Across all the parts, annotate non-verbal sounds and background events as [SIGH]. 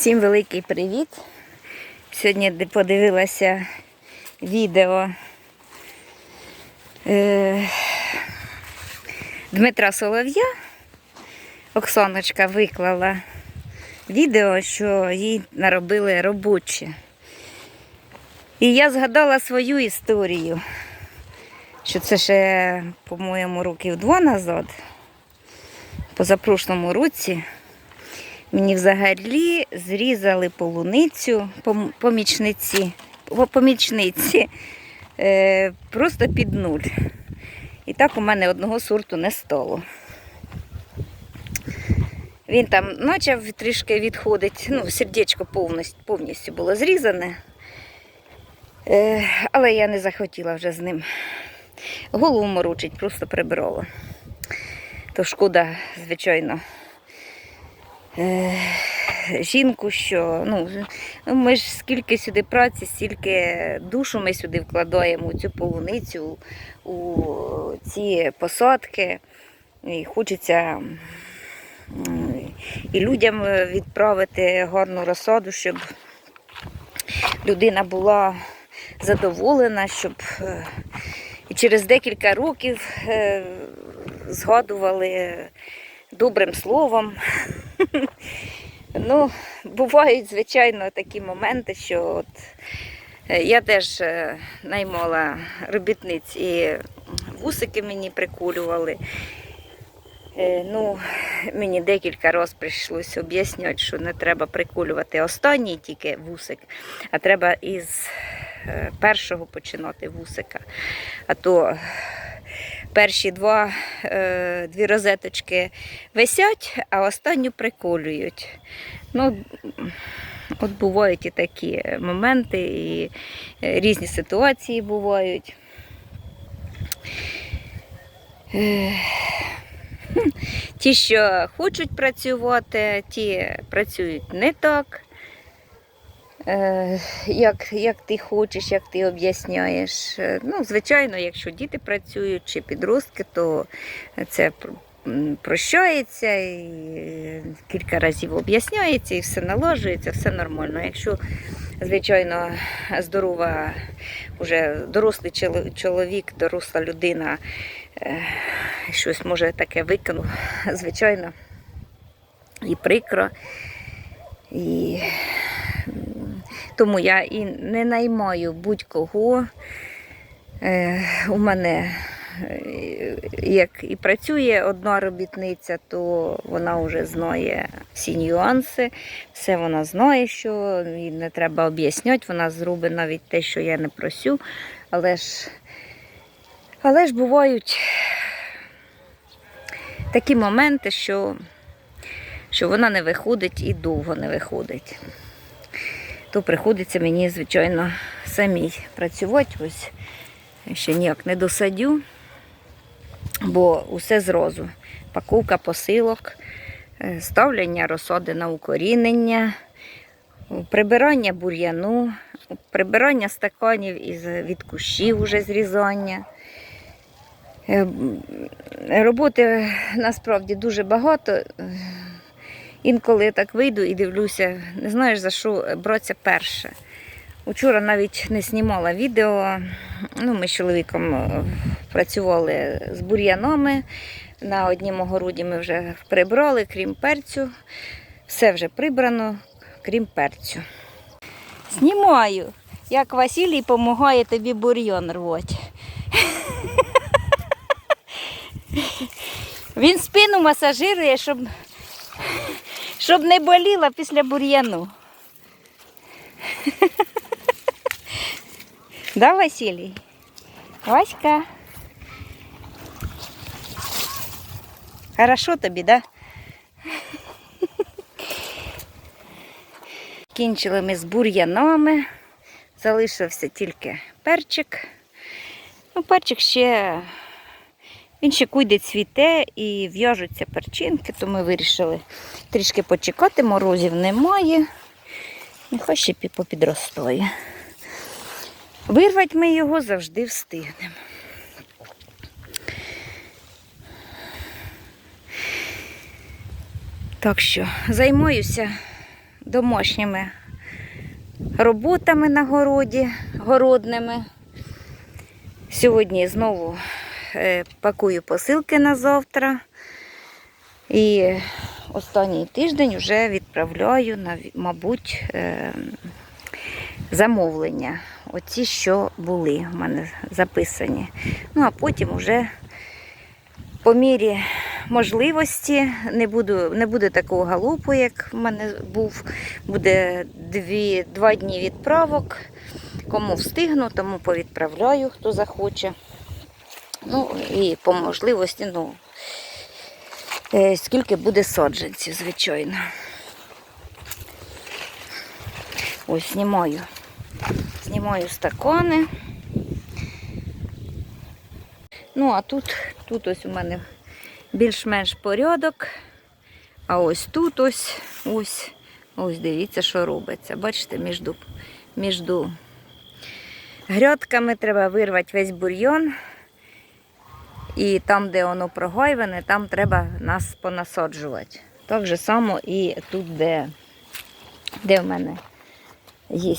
Всім великий привіт. Сьогодні подивилася відео е, Дмитра Солов'я. Оксаночка виклала відео, що їй наробили робочі. І я згадала свою історію, що це ще, по-моєму, років два назад, позапрошлому році. Мені взагалі зрізали полуницю помічниці, помічниці е, просто під нуль. І так у мене одного сорту не стало. Він там почав трішки відходити, ну, сердечко повністю, повністю було зрізане. Е, але я не захотіла вже з ним голову морочить, просто прибрала. То шкода, звичайно, жінку, що ну, ми ж скільки сюди праці, стільки душу ми сюди вкладаємо у цю полуницю, у ці посадки. І хочеться і людям відправити гарну розсаду, щоб людина була задоволена, щоб е, через декілька років е, згадували добрим словом. Ну, бувають, звичайно, такі моменти, що от е, я теж е, наймала робітниць і вусики мені прикулювали. Е, Ну, мені декілька разів прийшлося об'ясняти, що не треба прикулювати останній тільки вусик, а треба із першого починати вусика. А то перші два, е, дві розеточки висять, а останню приколюють. Ну, от бувають і такі моменти, і е, різні ситуації бувають. Е, Ті, що хочуть працювати, ті працюють не так, як, як ти хочеш, як ти об'ясняєш. Е, Ну, звичайно, якщо діти працюють чи підростки, то це прощається і е, кілька разів об'ясняється і все наложується, все нормально. Якщо, звичайно, здорова, вже дорослий чоловік, доросла людина е, щось може таке виконув, [LAUGHS] звичайно, і прикро. І тому я і не наймаю будь-кого. Е, У мене е, як і працює одна робітниця, то вона вже знає всі нюанси, все вона знає, що їй не треба об'ясняти, вона зробить навіть те, що я не просю. Але ж, але ж бувають такі моменти, що, що вона не виходить і довго не виходить. То приходиться мені, звичайно, самій працювати. Ось ще ніяк не досадю, бо усе зразу. Паковка посилок, е, ставлення розсади на укорінення, прибирання бур'яну, прибирання стаканів із від кущів уже зрізання. Е, Роботи насправді дуже багато. Інколи я так вийду і дивлюся, не знаєш за що братися перше. Учора навіть не знімала відео. Ну, ми з чоловіком е, працювали з бур'янами. На однім огороді ми вже прибрали, крім перцю. Все вже прибрано, крім перцю. Знімаю, як Василій допомагає тобі бур'ян рвати. [LAUGHS] Він спину масажирує, щоб, щоб не боліла після бур'яну. Да, Василій? Васька. Хорошо тобі, да? Кінчили ми з бур'янами. Залишився тільки перчик. Ну, перчик ще, він ще куйде цвіте і в'яжуться перчинки, то ми вирішили трішки почекати, морозів немає. Нехай ще пі- попідростає. Вирвати ми його завжди встигнемо. Так що займаюся домашніми роботами на городі, городними. Сьогодні знову пакую посилки на завтра. І останній тиждень вже відправляю, нав- мабуть, е, замовлення. Оці, що були в мене записані. Ну, а потім вже по мірі можливості не, буду, не буде такого галопу, як в мене був. Буде дві, два дні відправок. Кому встигну, тому повідправляю, хто захоче. Ну і по можливості, ну, е, скільки буде саджанців, звичайно. Ось знімаю. Знімаю стакани. Ну, а тут, тут ось у мене більш-менш порядок. А ось тут ось, ось, ось дивіться, що робиться. Бачите, між, між грядками треба вирвати весь бур'йон. І там, де воно прогайване, там треба нас понасаджувати. Так же само і тут, де, де в мене є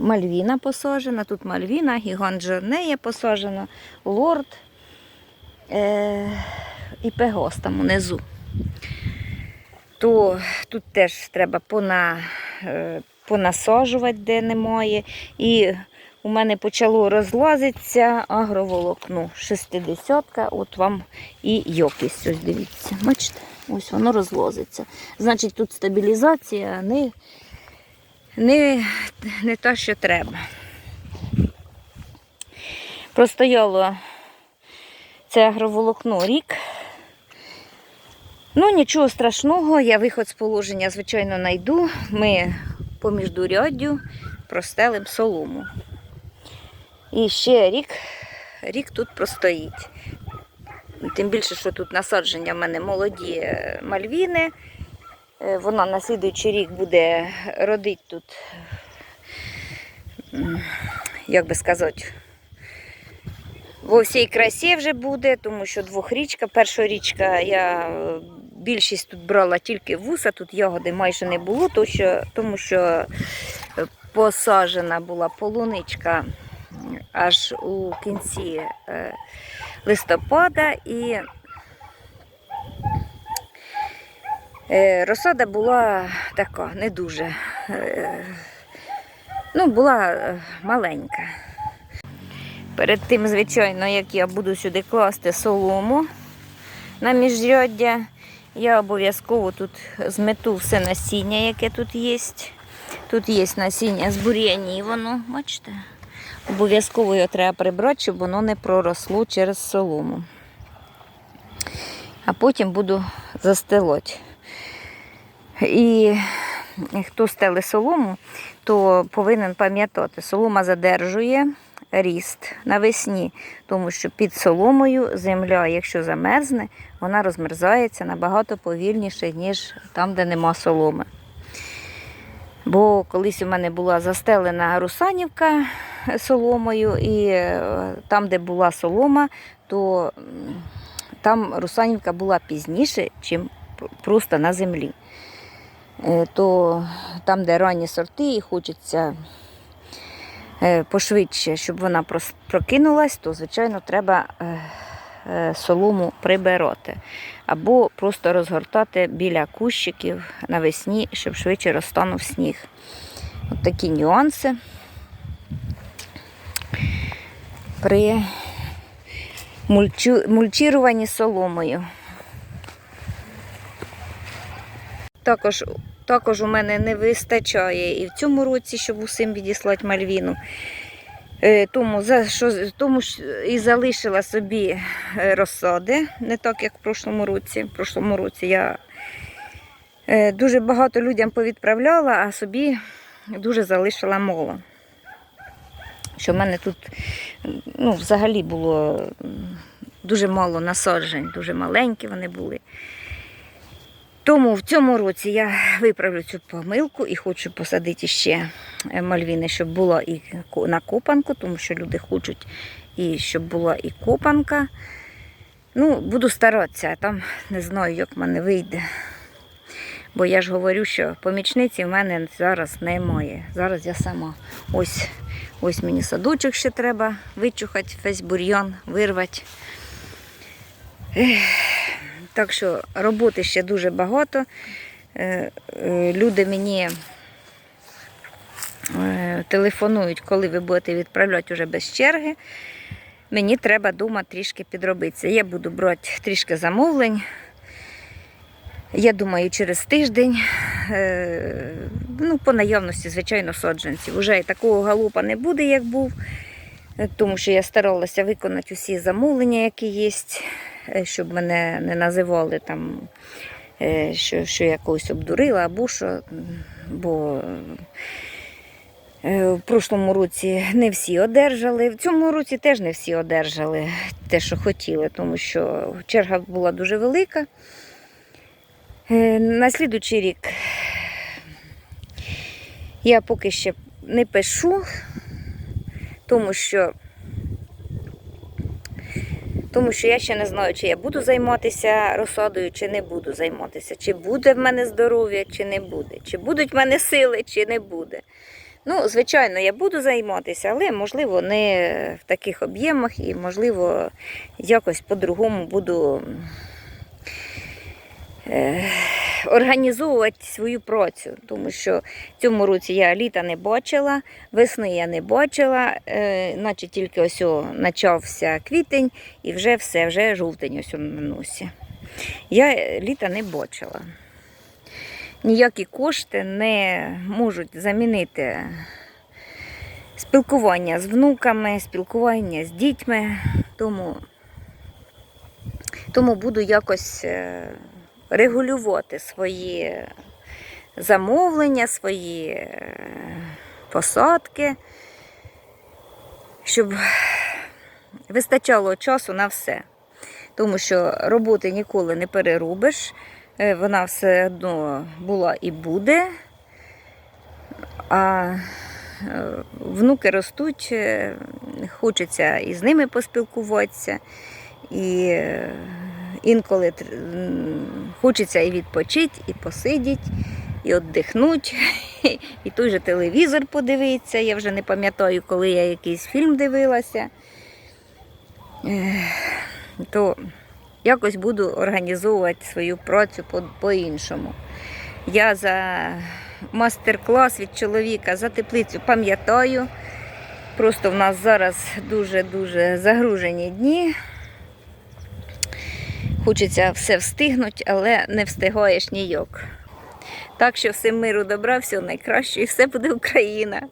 мальвіна посаджена, тут мальвіна, гігант Жорнея посаджена, лорд е, і пегос там унизу. То тут теж треба пона, е, понасаджувати, де немає. І у мене почало розлазитися агроволокно. 60-ка, от вам і йокість. Ось дивіться. Бачите? Ось воно розлазиться. Значить, тут стабілізація не, не, не та, що треба. Простояло це агроволокно рік. Ну, нічого страшного, я виход з положення, звичайно, знайду. Ми по міждуряддю простелим солому. І ще рік, рік тут простоїть. Тим більше, що тут насадження в мене молоді е, мальвіни. Е, Вона на слідуючий рік буде родити тут, як би сказати, во всій красі вже буде, тому що двохрічка. Перша річка я е, більшість тут брала тільки вуса, тут ягоди майже не було, тому що е, посаджена була полуничка аж у кінці е, листопада і е, розсада була така, не дуже. е, Ну, була маленька. Перед тим, звичайно, як я буду сюди класти солому на міжряддя, я обов'язково тут змету все насіння, яке тут є. Тут є насіння з бур'янів, воно, бачите? Обов'язково його треба прибрати, щоб воно не проросло через солому. А потім буду застилати. І хто стеле солому, то повинен пам'ятати, солома задержує ріст навесні, тому що під соломою земля, якщо замерзне, вона розмерзається набагато повільніше, ніж там, де нема соломи. Бо колись у мене була застелена русанівка соломою, і е, там, де була солома, то там русанівка була пізніше, ніж просто на землі. Е, То там, де ранні сорти, і хочеться е, пошвидше, щоб вона прокинулась, то, звичайно, треба солому прибирати. Або просто розгортати біля кущиків навесні, щоб швидше розтанув сніг. От такі нюанси при мульчу- мульчіруванні соломою. Також, також у мене не вистачає і в цьому році, щоб усім відіслати мальвіну. Е, Тому, за, що, тому і залишила собі е, розсади, не так, як в прошлому році. В прошлому році я е, дуже багато людям повідправляла, а собі дуже залишила мало. Що в мене тут ну, взагалі було дуже мало насаджень, дуже маленькі вони були. Тому в цьому році я виправлю цю помилку і хочу посадити ще е, мальвіни, щоб була і на копанку, тому що люди хочуть, і щоб була і копанка. Ну, буду старатися, а там не знаю, як в мене вийде. Бо я ж говорю, що помічниці в мене зараз немає. Зараз я сама. Ось, ось мені садочок ще треба вичухати, весь бур'ян вирвати. Ех, Так що роботи ще дуже багато. Е, е, Люди мені е, телефонують, коли ви будете відправляти вже без черги. Мені треба дома трішки підробитися. Я буду брати трішки замовлень. Я думаю, через тиждень, ну, по наявності, звичайно, саджанців. Уже і такого галупа не буде, як був, тому що я старалася виконати усі замовлення, які є, щоб мене не називали там, е, що, що я когось обдурила або що. Бо е, в прошлому році не всі одержали. В цьому році теж не всі одержали те, що хотіли, тому що черга була дуже велика. Е, На слідуючий рік я поки ще не пишу, тому що, тому що я ще не знаю, чи я буду займатися розсадою, чи не буду займатися, чи буде в мене здоров'я, чи не буде, чи будуть в мене сили, чи не буде. Ну, звичайно, я буду займатися, але можливо не в таких об'ємах і, можливо, якось по-другому буду е, організовувати свою працю, тому що цьому році я літа не бачила, весни я не бачила, е, наче тільки ось почався квітень і вже все, вже жовтень ось на носі. Я е, літа не бачила. Ніякі кошти не можуть замінити спілкування з внуками, спілкування з дітьми, тому, тому буду якось е, регулювати свої замовлення, свої е, посадки, щоб вистачало часу на все. Тому що роботи ніколи не переробиш, е, вона все одно була і буде. А е, внуки ростуть, хочеться і з ними поспілкуватися, і інколи хочеться і відпочити, і посидіти, і віддихнути, [LAUGHS] і той же телевізор подивитися. Я вже не пам'ятаю, коли я якийсь фільм дивилася. То якось буду організовувати свою працю по- по-іншому. Я за мастер-клас від чоловіка за теплицю пам'ятаю. Просто в нас зараз дуже-дуже загружені дні. Хочеться все встигнути, але не встигаєш ніяк. Так що всім миру добра, всього найкращого і все буде Україна.